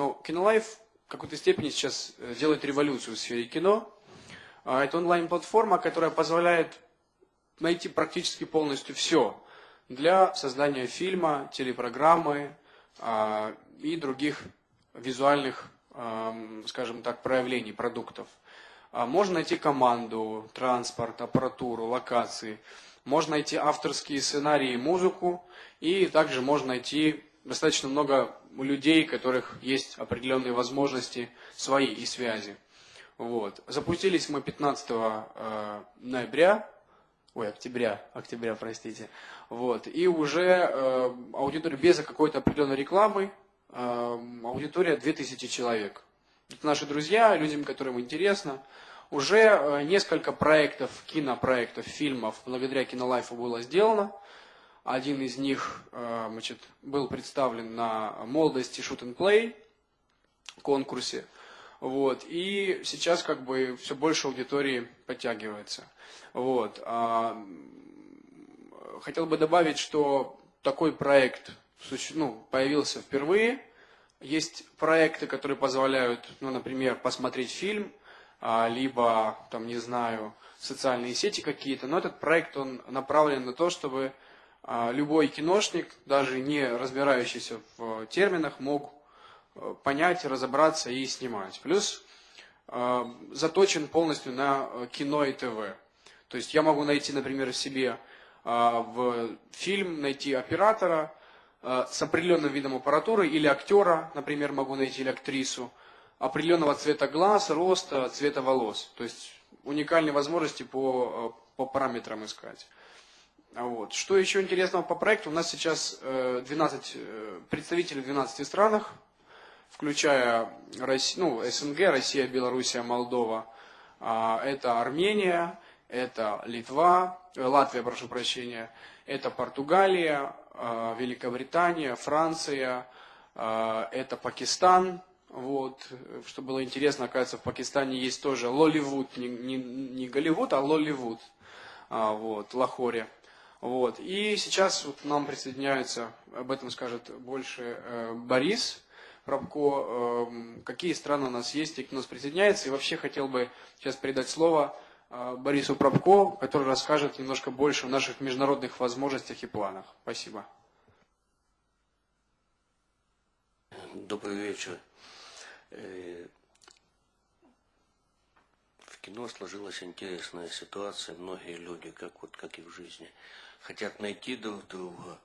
Но Кинолайф в какой-то степени сейчас э, делает революцию в сфере кино. А, это онлайн-платформа, которая позволяет найти практически полностью все для создания фильма, телепрограммы а, и других визуальных, скажем так, проявлений продуктов. А, можно найти команду, транспорт, аппаратуру, локации. Можно найти авторские сценарии музыку. И также можно найти достаточно много людей, у которых есть определенные возможности свои и связи. Вот. Запустились мы 15 э, ноября, ой, октября, октября, простите. Вот. И уже э, аудитория без какой-то определенной рекламы, э, аудитория 2000 человек. Это наши друзья, людям, которым интересно. Уже э, несколько проектов, кинопроектов, фильмов благодаря Кинолайфу было сделано. Один из них э, значит, был представлен на молодости Shoot and Play конкурсе. Вот. И сейчас как бы все больше аудитории подтягивается. Вот. А, хотел бы добавить, что такой проект ну, появился впервые. Есть проекты, которые позволяют, ну, например, посмотреть фильм, а, либо, там, не знаю, социальные сети какие-то. Но этот проект, он направлен на то, чтобы любой киношник, даже не разбирающийся в терминах, мог э, понять, разобраться и снимать. Плюс а, заточен полностью на э, кино и ТВ. То есть я могу найти, например, себе в фильм, найти оператора, Э, с определенным видом аппаратуры или актера, например, могу найти или актрису, определенного цвета глаз, роста, цвета волос. То есть уникальные возможности по, э, по параметрам искать. Вот. Что еще интересного по проекту? У нас сейчас 12 э, представителей в 12 странах, включая Россию, ну, СНГ, Россия, Белоруссия, Молдова. А, это Армения, это Литва, Латвия, прошу прощения, это Португалия, а, Великобритания, Франция, а, это Пакистан. Вот. Что было интересно, оказывается, в Пакистане есть тоже Лоливуд, не, не, не Голливуд, а Лоливуд, а, вот, Лахоре. Вот. И сейчас вот нам присоединяется, об этом скажет больше э, Борис Пробко, э, какие страны у нас есть и кто нас присоединяется. И вообще хотел бы сейчас передать слово э, Борису Пробко, который расскажет немножко больше о наших международных возможностях и планах. Спасибо. Добрый вечер. Э, кино сложилась интересная ситуация. Многие люди, как вот как и в жизни, хотят найти друг друга,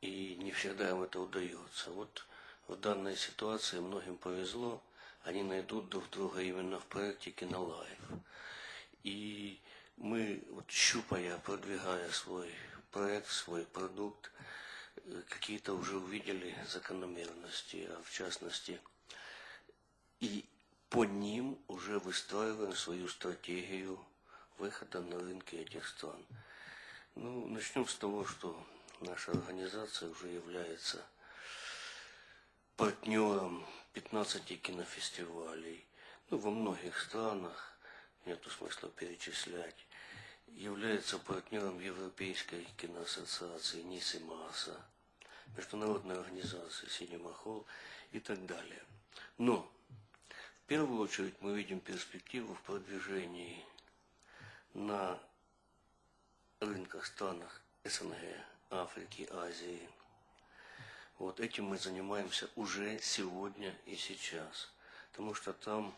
и не всегда им это удается. Вот в данной ситуации многим повезло, они найдут друг друга именно в проекте Кинолайф. И мы, вот щупая, продвигая свой проект, свой продукт, какие-то уже увидели закономерности, а в частности, и по ним уже выстраиваем свою стратегию выхода на рынки этих стран. Ну, начнем с того, что наша организация уже является партнером 15 кинофестивалей, ну, во многих странах, нету смысла перечислять, является партнером Европейской киноассоциации НИСИ МАСа, международной организации Синема Холл и так далее. Но в первую очередь мы видим перспективу в продвижении на рынках странах СНГ, Африки, Азии. Вот этим мы занимаемся уже сегодня и сейчас. Потому что там,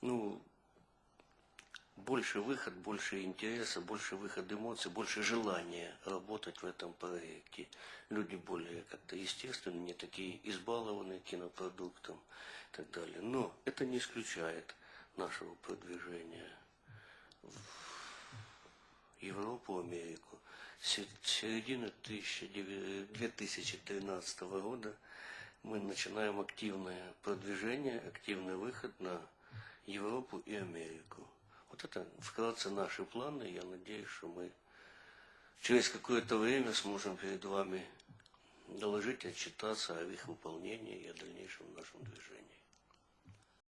ну, больше выход, больше интереса, больше выход эмоций, больше желания работать в этом проекте. Люди более как-то естественно, не такие избалованные кинопродуктом и так далее. Но это не исключает нашего продвижения в Европу, Америку. С середины 2013 года мы начинаем активное продвижение, активный выход на Европу и Америку. Вот это вкратце наши планы. Я надеюсь, что мы через какое-то время сможем перед вами доложить, отчитаться о их выполнении и о дальнейшем нашем движении.